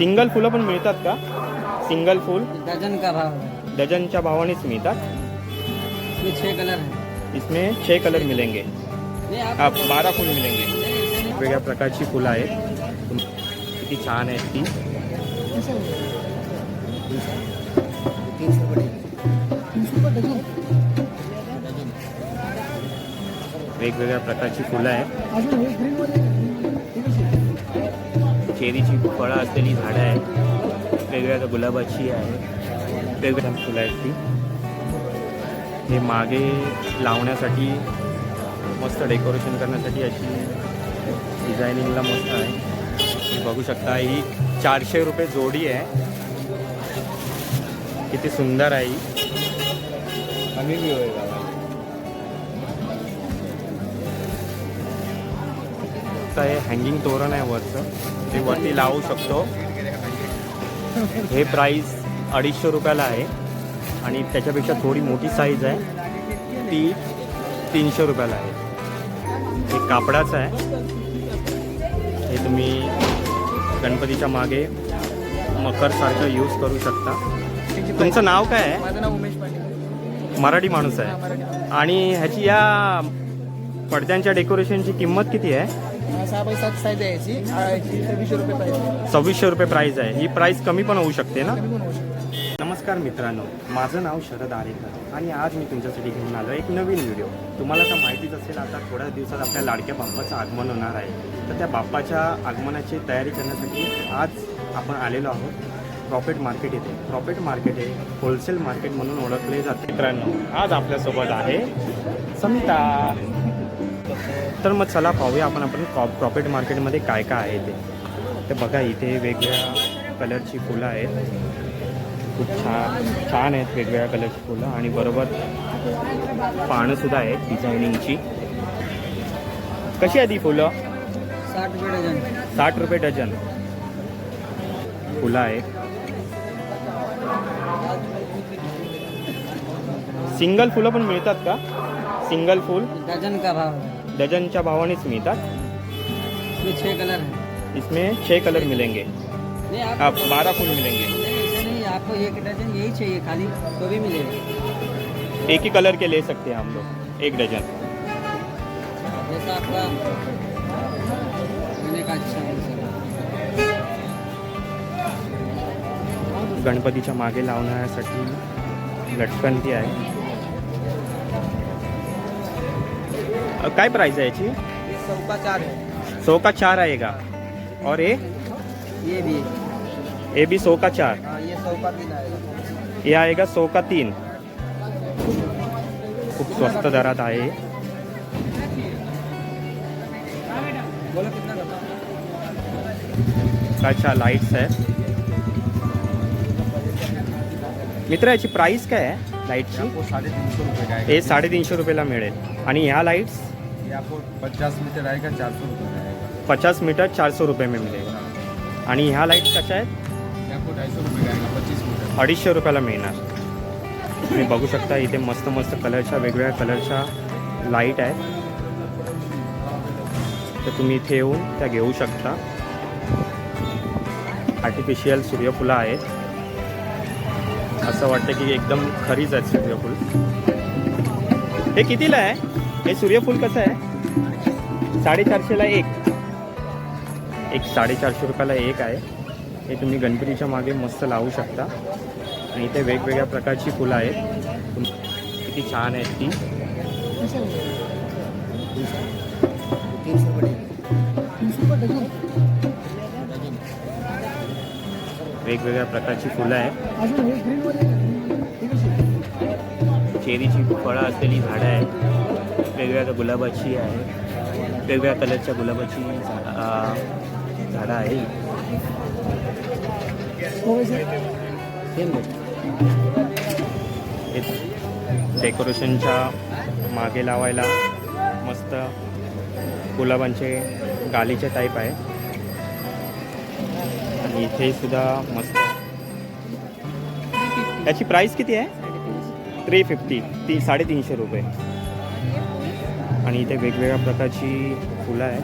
Single फुलं पण मिळतात का? सिंगल फूल? डजन का भाव? है डझनच्या भावानेच मिळतात. इसमें छह कलर है। इसमें छह कलर मिलेंगे. नहीं आप हा बारा फूल मिलेंगे। वेगळ्या प्रकारची फुलं आहेत. किती छान आहेत ती. तीन सौ पड़ेगा वेगवेगळ्या प्रकारची फुलं आहेत. चेरीची फळं असलेली झाडं आहेत. वेगवेगळ्या गुलाबाची आहे. वेगवेगळ्या फुलं आहेत ती. हे मागे लावण्यासाठी मस्त डेकोरेशन करण्यासाठी अशी डिझायनिंगला मस्त आहे. तुम्ही बघू शकता ही चारशे रुपये जोडी आहे. किती सुंदर आहे ही. आम्ही आता हे हँगिंग तोरण आहे वरचं. ते वरती लावू शकतो. हे प्राईस अडीचशे रुपयाला आहे. आणि त्याच्यापेक्षा थोडी मोठी साईज आहे. ती तीनशे रुपयाला आहे. हे कापडाचं आहे. हे तुम्ही गणपतीच्या मागे मकरसारखं यूज करू शकता. तुमचं नाव काय आहे? माझं नाव उमेश पाटील. मराठी माणूस आहे. आणि ह्याची या पडद्यांच्या डेकोरेशनची किंमत किती आहे? सहा बाय सात साईज आहे याची आ, याची सव्वीसशे रुपये पाहिजे सव्वीसशे रुपये प्राईस आहे. ही प्राईस कमी पण होऊ शकते ना? कमी पण होऊ शकते. नमस्कार मित्रांनो माझं नाव शरद आरेकर आणि आज मी तुमच्यासाठी घेऊन आलो एक नवीन व्हिडिओ तुम्हाला तर माहितीच असेल आता थोड्या दिवसात आपल्या लाडक्या बाप्पाचं आगमन होणार आहे. तर त्या बाप्पाच्या आगमनाची तयारी करण्यासाठी आज आपण आलेलो आहोत प्रॉफिट मार्केट येथे प्रॉफिट मार्केट हे होलसेल मार्केट म्हणून ओळखले जाते. मित्रांनो आज आपल्यासोबत आहे समिता. तर मग चला पाहूया आपण आपण प्रॉफिट मार्केटमध्ये काय काय आहे ते. तर बघा इथे वेगवेगळ्या कलरची फुलं आहेत. खूप छान छान आहेत वेगवेगळ्या कलरची फुलं आणि बरोबर पानंसुद्धा आहेत डिझायनिंगची. कशी आहेत ही फुलं? साठ रुपये डझन. साठ रुपये डझन. फुलं आहेत. सिंगल फुलं पण मिळतात का? सिंगल फूल? डजन का भाव डझनच्या भावानेच मिळतात. इसमें छह कलर है। इसमें छः कलर मिलेंगे. नहीं आप आप बारह फूल मिलेंगे. नहीं नहीं आपको एक डजन यही चाहिए खाली तो भी मिलेगा। एक ही कलर के ले सकते हैं हम लोग एक डजन. जैसा आपका मैंने का अच्छा है गणपतीच्या मागे लावण्यासाठी लटकन ती आहे. काय प्राइस आहे याची? सौ का चार है सौ का चार आएगा. और ये? ये भी ये भी सौ का चार. हाँ ये सौ का तीन आएगा। ये आएगा सौ का तीन. खूप स्वस्त दरात आहे हे. बोलो कितना करता अच्छा लाईट्स आहेत मित्र याची प्राइस काय आहे? लाईटची आपको साढ़े तीन सौ रुपये का आएगा हे साडेतीनशे रुपयाला मिळेल. आणि ह्या लाईट्स ये आपको पचास मीटर आएगा चार सौ रुपये आएगा। पचास मीटर चार सौ रुपये में मिळेल आणि ह्या लाईट्स कशा आहेत ये आपको ढाई सौ रुपये का आएगा पच्चीस मीटर। अडीचशे रुपयाला मिळणार. तुम्ही बघू शकता इथे मस्त मस्त कलरच्या वेगवेगळ्या कलरच्या लाइट आहेत. तर तुम्ही इथे येऊन त्या घेऊ शकता. आर्टिफिशियल सूर्यफुलं आहेत. असं वाटतं की एकदम खरीच आहेत सूर्यफूल. हे कितीला आहे? हे सूर्यफूल कसं आहे? साडेचारशेला एक. एक साडेचारशे रुपयाला एक आहे. हे तुम्ही गणपतीच्या मागे मस्त लावू शकता. आणि इथे वेगवेगळ्या प्रकारची फुलं आहेत. किती छान आहेत ती. वेगवेगळ्या प्रकारची फुलं आहेत. चेरीची फळं असलेली झाडं आहेत. वेगवेगळ्या गुलाबाची आहे वेगवेगळ्या कलरच्या गुलाबाची झाडं आहेत. सेम हे. डेकोरेशनच्या मागे लावायला मस्त गुलाबांचे गालीचे टाईप आहे. आणि इथे सुद्धा मस्त. याची प्राईस किती आहे? थ्री फिफ्टी ती साडेतीनशे रुपये. आणि इथे वेगवेगळ्या प्रकारची फुलं आहेत.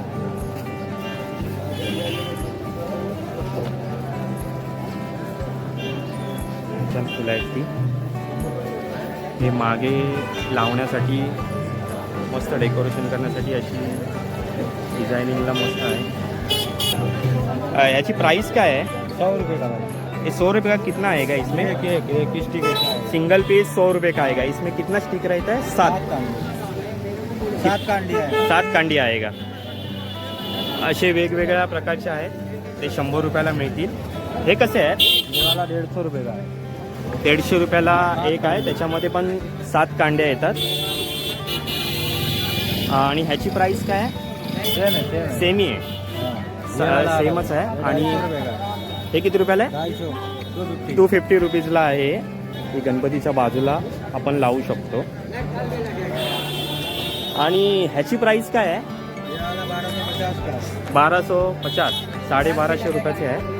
फुलं आहेत ती. हे मागे लावण्यासाठी मस्त डेकोरेशन करण्यासाठी अशी डिझायनिंगला मस्त आहे. याची प्राइस काय आहे? सौ रुपये का? ये सौ रुपये का कितना आएगा इसमें? एक एक एक स्टिक सिंगल पीस सौ रुपये का आएगा इसमें कितना स्टिक रहता है सात. सात कांडी आहे. सात कांडी आएगा असे वेगवेगळ्या प्रकारचे आहेत. ते शंभर रुपयाला मिळतील. हे कसे वाला डेढ़ सौ रुपये का? है दीडशे रुपयाला एक आहे. त्याच्यामध्ये पण सात कांड्या येतात. आणि ह्याची प्राइस काय आहे? सेम सेम सेमी आहे। स- सेमच आहे. आणि- का? है। किती रुपयाला आहे? टू फिफ्टी रुपीजला आहे. ही गणपतीच्या बाजूला आपण लावू शकतो. आणि ह्याची प्राईस काय आहे? बाराशे पचास. बारा पचास साडेबाराशे रुपयाचे आहे.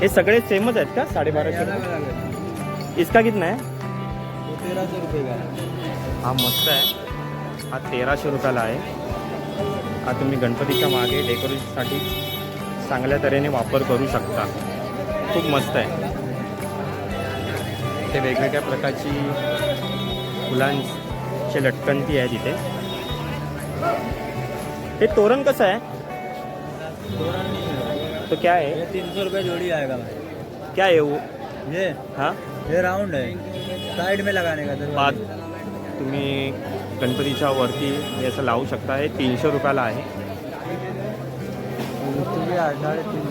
हे सगळे सेमच आहेत का? साडेबाराशे रुपये? इसका कितना आहे तेराशे रुपये हा मस्त आहे. हा तेराशे रुपयाला आहे. हा तुम्ही गणपतीच्या मागे डेकोरेशनसाठी चांगल्या तऱ्हेने वापर करू शकता. खूप मस्त आहे. ते वेगवेगळ्या प्रकारची फुलांची लटकंती आहे तिथे. हे तोरण कसं आहे तोरण नहीं है तो क्या है? ये तीन सौ रुपये जोड़ी आएगा भाई। क्या है वो? ये? हाँ? ये राउंड है। साइड में लगाने का पाच तुम्ही गणपतीच्या वरती हे असं लावू शकता हे तीनशे रुपयाला आहे तीन।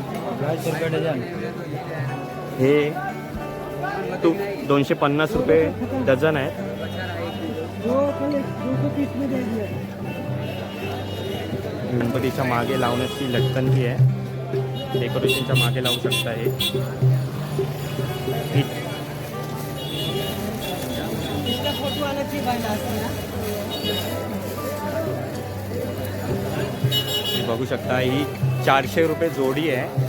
सौ रुपये डजन। हे तू दोनशे पन्नास रुपये डझन आहेत गणपतीच्या मागे लावण्याची लटकनची आहे. डेकोरेशनच्या मागे लावू शकता हे. बघू शकता ही चारशे रुपये जोडी आहे.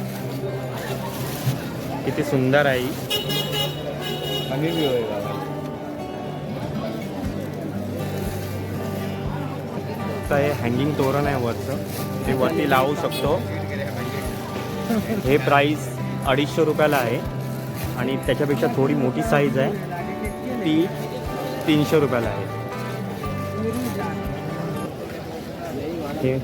किती सुंदर आहे ही हे हँगिंग तोरण आहे वरचं. ते वरती लावू शकतो. हे प्राईस अडीचशे रुपयाला आहे. आणि त्याच्यापेक्षा थोडी मोठी साईज आहे. ती तीनशे रुपयाला आहे. हे.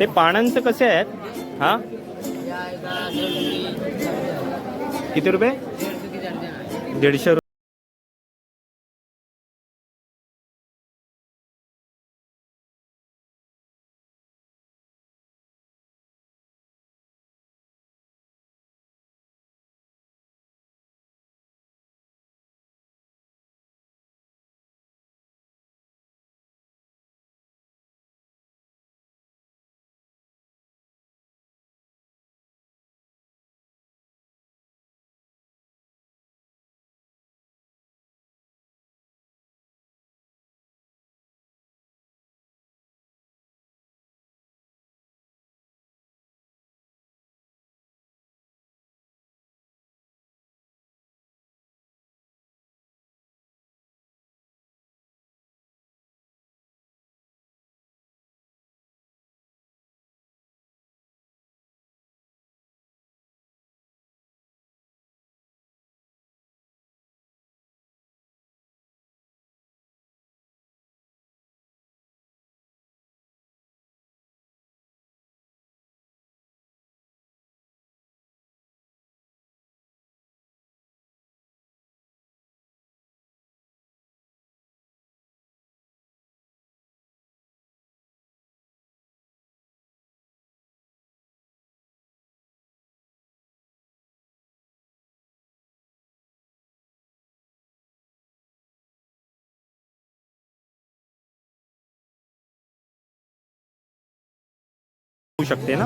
ते पानांचं कसे आहेत? हा? किती रुपये? दीडशे रुपये. होऊ शकते ना?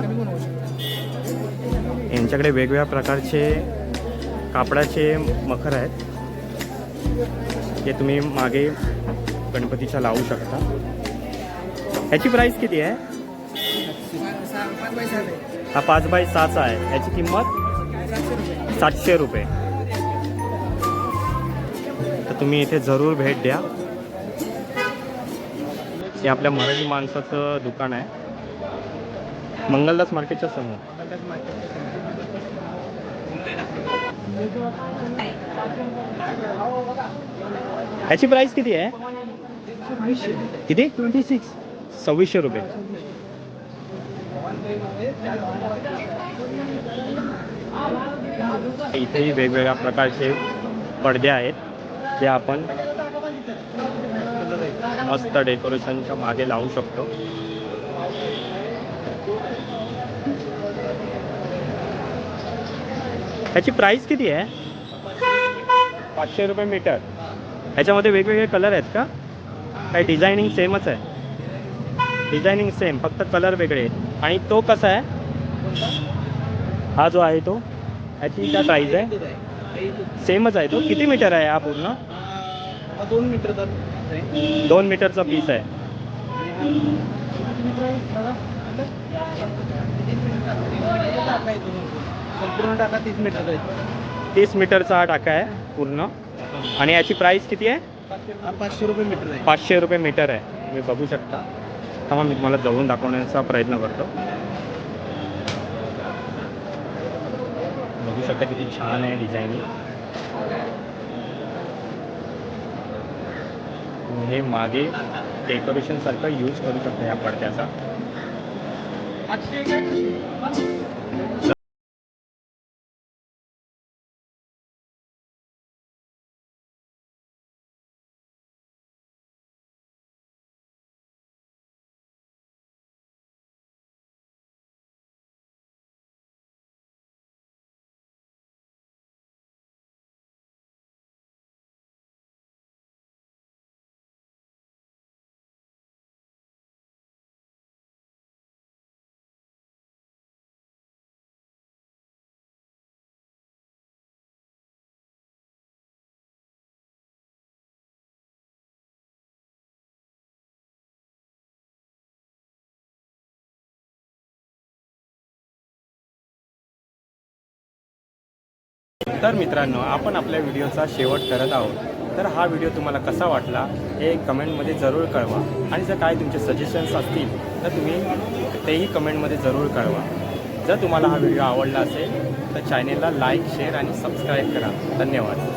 यांच्याकडे वेगवेगळ्या प्रकारचे कापडाचे मखर आहेत. ते तुम्ही मागे गणपतीच्या लावू शकता. ह्याची प्राईस किती आहे? हा पाच बाय सहाचा आहे. याची किंमत? सातशे रुपये. तर तुम्ही इथे जरूर भेट द्या. हे आपल्या मराठी माणसाचं दुकान आहे. मंगलदास मार्केटच्या समोर. ह्याची प्राइस किती आहे? किती? ट्वेंटी सिक्स सव्वीसशे रुपये. इथेही वेगवेगळ्या प्रकारचे पडदे आहेत. जे आपण मस्त डेकोरेशनच्या मागे लावू शकतो. ह्याची प्राइस किती आहे? पाचशे रुपये मीटर. ह्याच्यामध्ये वेगवेगळे कलर आहेत का? काय डिझायनिंग सेमच आहे. डिझायनिंग सेम फक्त कलर वेगळे. आहेत आणि तो कसा आहे? हा जो आहे तो ह्याची काय प्राईज आहे? सेमच आहे तो. किती मीटर आहे हा पूर्ण? दोन मीटर दोन मीटरचा पीस आहे. संपूर्ण टाका तीस मीटर तीस मीटरचा हा टाका आहे पूर्ण. आणि याची प्राईस किती आहे? पाचशे रुपये मीटर आहे. पाचशे रुपये मीटर आहे. तुम्ही बघू शकता. थांबा मी तुम्हाला जवळून दाखवण्याचा प्रयत्न करतो. बघू शकता किती छान आहे डिझाईनिंग हे मागे डेकोरेशन सारखं यूज करू शकता या पडद्याचा. तर मित्रांनो आपण आपल्या व्हिडिओचा शेवट करत आहोत. तर हा व्हिडिओ तुम्हाला कसा वाटला हे कमेंटमध्ये जरूर कळवा. आणि जर काय तुमचे सजेशन्स असतील तर तुम्ही तेही कमेंटमध्ये जरूर कळवा. जर तुम्हाला हा व्हिडिओ आवडला असेल तर चॅनेलला लाईक शेअर आणि सबस्क्राईब करा. धन्यवाद.